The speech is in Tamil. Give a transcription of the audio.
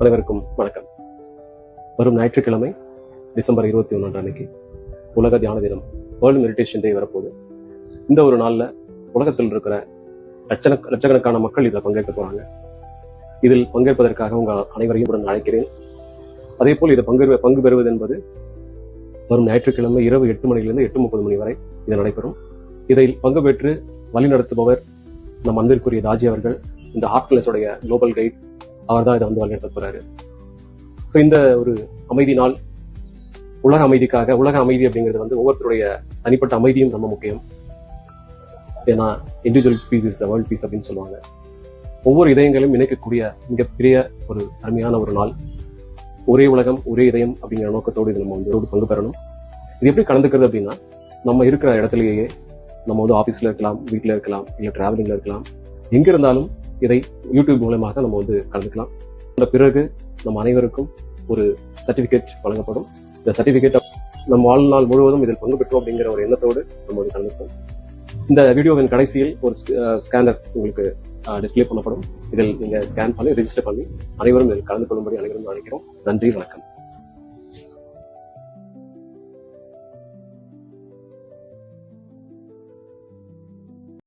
அனைவருக்கும் வணக்கம். வரும் ஞாயிற்றுக்கிழமை டிசம்பர் இருபத்தி ஒன்று அன்னைக்கு உலக தியான தினம் வேர்ல்டு மெடிடேஷன் டே வரப்போகுது. இந்த ஒரு நாள்ல உலகத்தில் இருக்கிற லட்சண லட்சக்கணக்கான மக்கள் இதில் பங்கேற்க போறாங்க. இதில் பங்கேற்பதற்காக உங்கள் அனைவரையும் உடன் அழைக்கிறேன். அதே போல் இதை பங்கு பங்கு பெறுவது என்பது வரும் ஞாயிற்றுக்கிழமை இரவு எட்டு மணியிலிருந்து எட்டு முப்பது மணி வரை இது நடைபெறும். இதில் பங்கு பெற்று வழிநடத்துபவர் நம் அன்பிற்குரிய ராஜி அவர்கள் இந்த ஆர்ட்ஃபுல்னஸோடைய குளோபல் கைட் அவர் தான் இதை வந்து வழிநடத்த போறாரு. ஸோ இந்த ஒரு அமைதி நாள் உலக அமைதிக்காக உலக அமைதி அப்படிங்கிறது வந்து ஒவ்வொருத்தருடைய தனிப்பட்ட அமைதியும் ரொம்ப முக்கியம். ஏன்னா individual peace is the world peace அப்படின்னு சொல்லுவாங்க. ஒவ்வொரு இதயங்களையும் இணைக்கக்கூடிய மிகப்பெரிய ஒரு அருமையான ஒரு நாள். ஒரே உலகம் ஒரே இதயம் அப்படிங்கிற நோக்கத்தோடு இது நம்ம வந்து பங்கு பெறணும். இது எப்படி கலந்துக்கிறது அப்படின்னா நம்ம இருக்கிற இடத்துலயே நம்ம வந்து ஆஃபீஸில் இருக்கலாம் வீட்டில் இருக்கலாம் இல்லை டிராவலிங்கில் இருக்கலாம் எங்க இருந்தாலும் இதை யூடியூப் மூலமாக நம்ம வந்து கலந்துக்கலாம். அந்த பிறகு நம்ம அனைவருக்கும் ஒரு சர்டிபிகேட் வழங்கப்படும். இந்த சர்டிபிகேட் நம் வாழ்நாள் முழுவதும் இதில் பங்கு பெற்றோம் அப்படிங்கிற ஒரு எண்ணத்தோடு நம்ம வந்து கலந்துப்போம். இந்த வீடியோவின் கடைசியில் ஒரு ஸ்கேனர் உங்களுக்கு டிஸ்ப்ளே பண்ணப்படும். இதில் நீங்க ஸ்கேன் பண்ணி ரிஜிஸ்டர் பண்ணி அனைவரும் இதில் கலந்து கொள்ளும்படி அனைவரும் அழைக்கிறோம். நன்றி வணக்கம்.